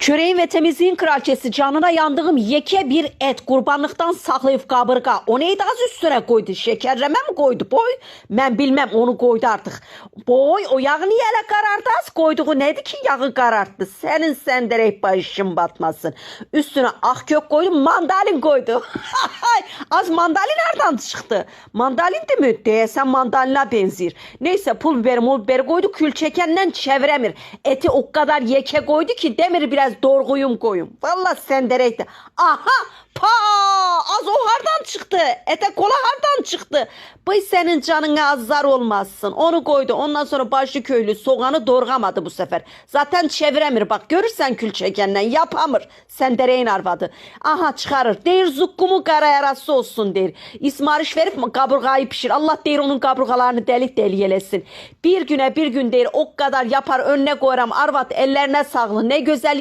Çöreğin ve temizliğin kraliçesi canına yandığım yeke bir et kurbanlıktan saklayıp kaburga. O neydi az üstüne koydu? Şekerleme mi koydu boy? Ben bilmem onu koydu artık. Boy o yağı niye hele karardı az koyduğu neydi ki yağı kararttı? Senin senderek başın batmasın. Üstüne ak kök koydu mandalin koydu. az mandalin nereden çıktı? Mandalin de mi? Değilsen mandalina benziyor. Neyse pul biberi mul biberi koydu kül çekenden çeviremir. Eti o kadar yeke koydu ki demir biraz dorguyum koyum. Valla senderekti. Aha pa az o hardan çıktı. Ete kola hardan çıktı. Bu senin canına azar olmazsın. Onu koydu. Ondan sonra başı köylü soğanı dorgamadı bu sefer. Zaten çeviremir bak görürsen kül çekenden yapamır. Sendereğin arvadı. Aha çıkarır. Deyir zukkumu kara yarası olsun der. İsmariş verip mi kaburgayı pişir. Allah deyir onun kaburgalarını delik deli elesin. Bir güne bir gün deyir o kadar yapar önüne koyarım arvat ellerine sağlık. Ne güzel